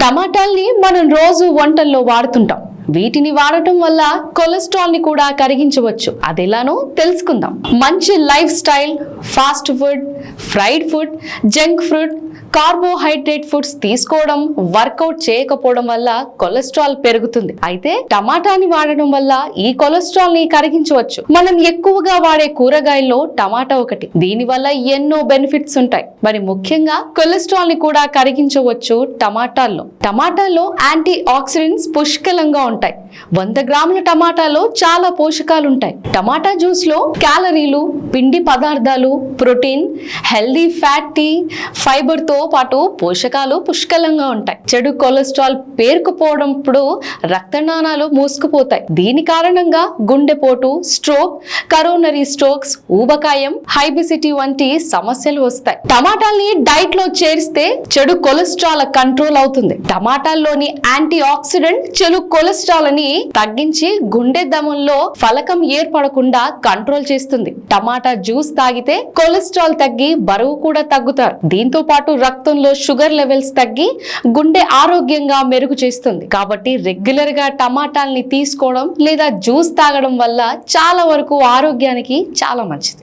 టమాటాల్ని మనం రోజు వంటల్లో వాడుతుంటాం. వీటిని వాడటం వల్ల కొలెస్ట్రాల్ని కూడా కరిగించవచ్చు. అదెలానో తెలుసుకుందాం. మంచి lifestyle fast food fried food junk food carbohydrate foods తీసుకోవడం వర్కౌట్ చేయకపోవడం వల్ల కొలెస్ట్రాల్ పెరుగుతుంది. అయితే టమాటాని వాడడం వల్ల ఈ కొలెస్ట్రాల్ని కరిగించవచ్చు. మనం ఎక్కువగా వాడే కూరగాయల్లో టమాటా ఒకటి. దీని వల్ల ఎన్నో బెనిఫిట్స్ ఉంటాయి. మరి ముఖ్యంగా కొలెస్ట్రాల్ని కూడా కరిగించవచ్చు టమాటాల్లో. టమాటాలో యాంటీ ఆక్సిడెంట్స్ పుష్కలంగా ఉంటాయి. వంద గ్రాముల టమాటాలో చాలా పోషకాలు ఉంటాయి టమాటా జ్యూస్లో క్యాలరీలు పిండి పదార్థాలు ప్రోటీన్ హెల్దీ ఫ్యాటీ ఫైబర్తో పాటు పోషకాలు పుష్కలంగా ఉంటాయి. చెడు కొలెస్ట్రాల్ పేరుకుపోవడంప్పుడు రక్తనాళాలు మూసుకుపోతాయి. దీని కారణంగా గుండెపోటు స్ట్రోక్ కరోనరీ స్ట్రోక్స్ ఊబకాయం హైబిసిటీ వంటి సమస్యలు వస్తాయి. టమాటాల్ని డైట్లో చేరిస్తే చెడు కొలెస్ట్రాల్ కంట్రోల్ అవుతుంది. టమాటాల్లోని యాంటీ ఆక్సిడెంట్ చెడు కొలెస్ట్రాల్ కొలెస్ట్రాల్ని తగ్గించి గుండె దమంలో ఫలకం ఏర్పడకుండా కంట్రోల్ చేస్తుంది. టమాటా జ్యూస్ తాగితే కొలెస్ట్రాల్ తగ్గి బరువు కూడా తగ్గుతారు. దీంతో పాటు రక్తంలో షుగర్ లెవెల్స్ తగ్గి గుండె ఆరోగ్యంగా మెరుగు చేస్తుంది. కాబట్టి రెగ్యులర్గా టమాటాల్ని తీసుకోవడం లేదా జ్యూస్ తాగడం వల్ల చాలా వరకు ఆరోగ్యానికి చాలా మంచిది.